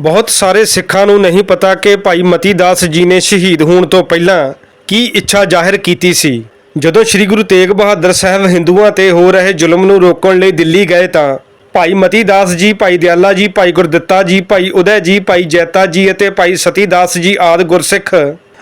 ਬਹੁਤ ਸਾਰੇ ਸਿੱਖਾਂ ਨੂੰ ਨਹੀਂ ਪਤਾ ਕਿ ਭਾਈ ਮਤੀ ਦਾਸ ਜੀ ਨੇ ਸ਼ਹੀਦ ਹੋਣ ਤੋਂ ਪਹਿਲਾਂ ਕੀ ਇੱਛਾ ਜ਼ਾਹਿਰ ਕੀਤੀ ਸੀ। ਜਦੋਂ ਸ੍ਰੀ ਗੁਰੂ ਤੇਗ ਬਹਾਦਰ ਸਾਹਿਬ ਹਿੰਦੂਆਂ ਤੇ ਹੋ ਰਹੇ ਜ਼ੁਲਮ ਨੂੰ ਰੋਕਣ ਲਈ ਦਿੱਲੀ ਗਏ ਤਾਂ ਭਾਈ ਮਤੀ ਦਾਸ ਜੀ, ਭਾਈ ਦਿਆਲਾ ਜੀ, ਭਾਈ ਗੁਰਦਿੱਤਾ ਜੀ, ਭਾਈ ਉਦੈ ਜੀ, ਭਾਈ ਜੈਤਾ ਜੀ ਅਤੇ ਭਾਈ ਸਤੀ ਦਾਸ ਜੀ ਆਦ ਗੁਰਸਿੱਖ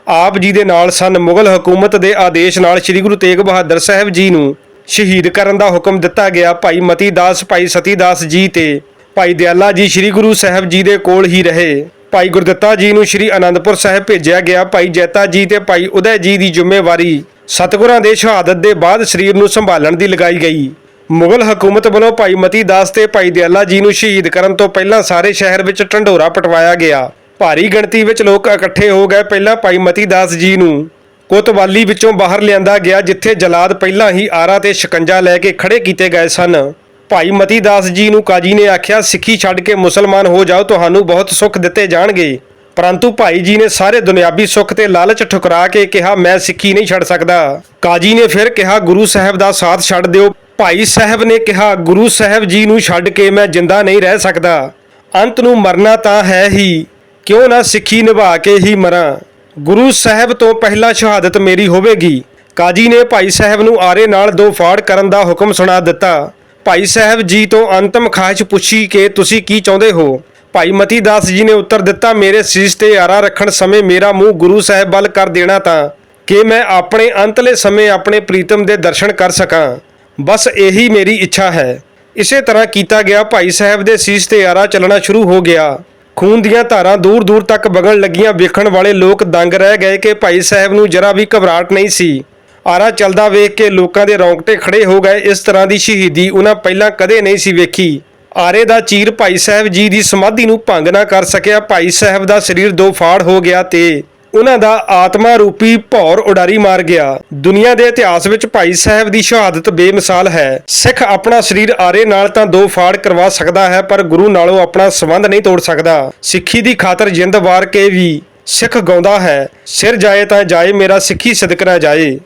ਆਪ ਜੀ ਦੇ ਨਾਲ ਸਨ। ਮੁਗਲ ਹਕੂਮਤ ਦੇ ਆਦੇਸ਼ ਨਾਲ ਸ੍ਰੀ ਗੁਰੂ ਤੇਗ ਬਹਾਦਰ ਸਾਹਿਬ ਜੀ ਨੂੰ ਸ਼ਹੀਦ ਕਰਨ ਦਾ ਹੁਕਮ ਦਿੱਤਾ ਗਿਆ। ਭਾਈ ਮਤੀ ਦਾਸ, ਭਾਈ ਸਤੀ ਦਾਸ ਜੀ ਤੇ ਭਾਈ ਦਿਆਲਾ ਜੀ ਸ੍ਰੀ ਗੁਰੂ ਸਾਹਿਬ ਜੀ ਦੇ ਕੋਲ ਹੀ ਰਹੇ। ਭਾਈ ਗੁਰਦਿੱਤਾ ਜੀ ਨੂੰ ਸ੍ਰੀ ਅਨੰਦਪੁਰ ਸਾਹਿਬ ਭੇਜਿਆ ਗਿਆ ਭਾਈ ਜੈਤਾ ਜੀ ਤੇ ਭਾਈ ਉਦੈ ਜੀ ਦੀ ਜ਼ਿੰਮੇਵਾਰੀ ਸਤਿਗੁਰਾਂ ਦੇ ਸ਼ਹਾਦਤ ਦੇ ਬਾਅਦ ਸਰੀਰ ਨੂੰ ਸੰਭਾਲਣ ਦੀ ਲਗਾਈ ਗਈ। ਮੁਗਲ ਹਕੂਮਤ ਵੱਲੋਂ ਭਾਈ ਮਤੀ ਦਾਸ ਤੇ ਭਾਈ ਦਿਆਲਾ ਜੀ ਨੂੰ ਸ਼ਹੀਦ ਕਰਨ ਤੋਂ ਪਹਿਲਾਂ ਸਾਰੇ ਸ਼ਹਿਰ ਵਿੱਚ ਢੰਡੋਰਾ ਪਟਵਾਇਆ ਗਿਆ। ਭਾਰੀ ਗਿਣਤੀ ਵਿੱਚ ਲੋਕ ਇਕੱਠੇ ਹੋ ਗਏ ਪਹਿਲਾਂ ਭਾਈ ਮਤੀ ਦਾਸ ਜੀ ਨੂੰ। ਕੋਤਵਾਲੀ ਵਿੱਚੋਂ ਬਾਹਰ ਲਿਆਂਦਾ ਗਿਆ, ਜਿੱਥੇ ਜਲਾਦ ਪਹਿਲਾਂ ਹੀ ਆਰਾ ਤੇ ਸ਼ਿਕੰਜਾ ਲੈ ਕੇ ਖੜੇ ਕੀਤੇ ਗਏ ਸਨ। ਭਾਈ ਮਤੀ ਦਾਸ ਜੀ ਨੂੰ ਕਾਜੀ ਨੇ ਆਖਿਆ, ਸਿੱਖੀ ਛੱਡ ਕੇ ਮੁਸਲਮਾਨ ਹੋ ਜਾਓ, ਤੁਹਾਨੂੰ ਬਹੁਤ ਸੁੱਖ ਦਿੱਤੇ ਜਾਣਗੇ। ਪਰੰਤੂ ਭਾਈ ਜੀ ਨੇ ਸਾਰੇ ਦੁਨਿਆਵੀ ਸੁੱਖ ਤੇ ਲਾਲਚ ਠੁਕਰਾ ਕੇ ਕਿਹਾ, ਮੈਂ ਸਿੱਖੀ ਨਹੀਂ ਛੱਡ ਸਕਦਾ। ਕਾਜੀ ਨੇ ਫਿਰ ਕਿਹਾ, ਗੁਰੂ ਸਾਹਿਬ ਦਾ ਸਾਥ ਛੱਡ ਦਿਓ। ਭਾਈ ਸਾਹਿਬ ਨੇ ਕਿਹਾ, ਗੁਰੂ ਸਾਹਿਬ ਜੀ ਨੂੰ ਛੱਡ ਕੇ ਮੈਂ ਜਿੰਦਾ ਨਹੀਂ ਰਹਿ ਸਕਦਾ। ਅੰਤ ਨੂੰ ਮਰਨਾ ਤਾਂ ਹੈ ਹੀ, ਕਿਉਂ ਨਾ ਸਿੱਖੀ ਨਿਭਾ ਕੇ ਹੀ ਮਰਾਂ। ਗੁਰੂ ਸਾਹਿਬ ਤੋਂ ਪਹਿਲਾਂ ਸ਼ਹਾਦਤ ਮੇਰੀ ਹੋਵੇਗੀ। ਕਾਜੀ ਨੇ ਭਾਈ ਸਾਹਿਬ ਨੂੰ ਆਰੇ ਨਾਲ ਦੋ ਫਾੜ ਕਰਨ ਦਾ ਹੁਕਮ ਸੁਣਾ ਦਿੱਤਾ। ਭਾਈ ਸਾਹਿਬ ਜੀ ਤੋਂ ਅੰਤਮ ਖਾਹਿਸ਼ ਪੁੱਛੀ ਕਿ ਤੁਸੀਂ ਕੀ ਚਾਹੁੰਦੇ ਹੋ? ਭਾਈ ਮਤੀ ਦਾਸ ਜੀ ਨੇ ਉੱਤਰ ਦਿੱਤਾ, ਮੇਰੇ ਸੀਸ ਤੇ ਆਰਾ ਰੱਖਣ ਸਮੇਂ ਮੇਰਾ ਮੂੰਹ ਗੁਰੂ ਸਾਹਿਬ ਵੱਲ ਕਰ ਦੇਣਾ ਤਾਂ, ਕਿ ਮੈਂ ਆਪਣੇ ਅੰਤਲੇ ਸਮੇਂ ਆਪਣੇ ਪ੍ਰੀਤਮ ਦੇ ਦਰਸ਼ਨ ਕਰ ਸਕਾਂ। ਬਸ ਇਹੀ ਮੇਰੀ ਇੱਛਾ ਹੈ। ਇਸੇ ਤਰ੍ਹਾਂ ਕੀਤਾ ਗਿਆ। ਭਾਈ ਸਾਹਿਬ ਦੇ ਸੀਸ ਤੇ ਆਰਾ ਚੱਲਣਾ ਸ਼ੁਰੂ ਹੋ ਗਿਆ। ਖੂਨ ਦੀਆਂ ਧਾਰਾਂ ਦੂਰ ਦੂਰ ਤੱਕ ਵਗਣ ਲੱਗੀਆਂ। ਵੇਖਣ ਵਾਲੇ ਲੋਕ ਦੰਗ ਰਹਿ ਗਏ ਕਿ ਭਾਈ ਸਾਹਿਬ ਨੂੰ ਜਰਾ ਵੀ ਘਬਰਾਹਟ ਨਹੀਂ ਸੀ। ਆਰਾ ਚੱਲਦਾ ਵੇਖ ਕੇ ਲੋਕਾਂ ਦੇ ਰੌਂਗਟੇ ਖੜੇ ਹੋ ਗਏ। ਇਸ ਤਰ੍ਹਾਂ ਦੀ ਸ਼ਹੀਦੀ ਉਹਨਾਂ ਪਹਿਲਾਂ ਕਦੇ ਨਹੀਂ ਸੀ ਵੇਖੀ। ਆਰੇ ਦਾ ਚੀਰ ਭਾਈ ਸਾਹਿਬ ਜੀ ਦੀ ਸਮਾਧੀ ਨੂੰ ਭੰਗ ਨਾ ਕਰ ਸਕਿਆ। ਭਾਈ ਸਾਹਿਬ ਦਾ ਸਰੀਰ ਦੋ ਫਾੜ ਹੋ ਗਿਆ ਤੇ ਉਹਨਾਂ ਦਾ ਆਤਮਾ ਰੂਪੀ ਭੌਰ ਉਡਾਰੀ ਮਾਰ ਗਿਆ। ਦੁਨੀਆ ਦੇ ਇਤਿਹਾਸ ਵਿੱਚ ਭਾਈ ਸਾਹਿਬ ਦੀ ਸ਼ਹਾਦਤ ਬੇਮਿਸਾਲ ਹੈ। ਸਿੱਖ ਆਪਣਾ ਸਰੀਰ ਆਰੇ ਨਾਲ ਤਾਂ ਦੋ ਫਾੜ ਕਰਵਾ ਸਕਦਾ ਹੈ, ਪਰ ਗੁਰੂ ਨਾਲੋਂ ਆਪਣਾ ਸੰਬੰਧ ਨਹੀਂ ਤੋੜ ਸਕਦਾ। ਸਿੱਖੀ ਦੀ ਖਾਤਰ ਜਿੰਦ ਵਾਰ ਕੇ ਵੀ ਸਿੱਖ ਗਾਉਂਦਾ ਹੈ। ਸਿਰ ਜਾਏ ਤਾਂ ਜਾਏ, ਮੇਰਾ ਸਿੱਖੀ ਸਦਕਰਾ ਜਾਏ।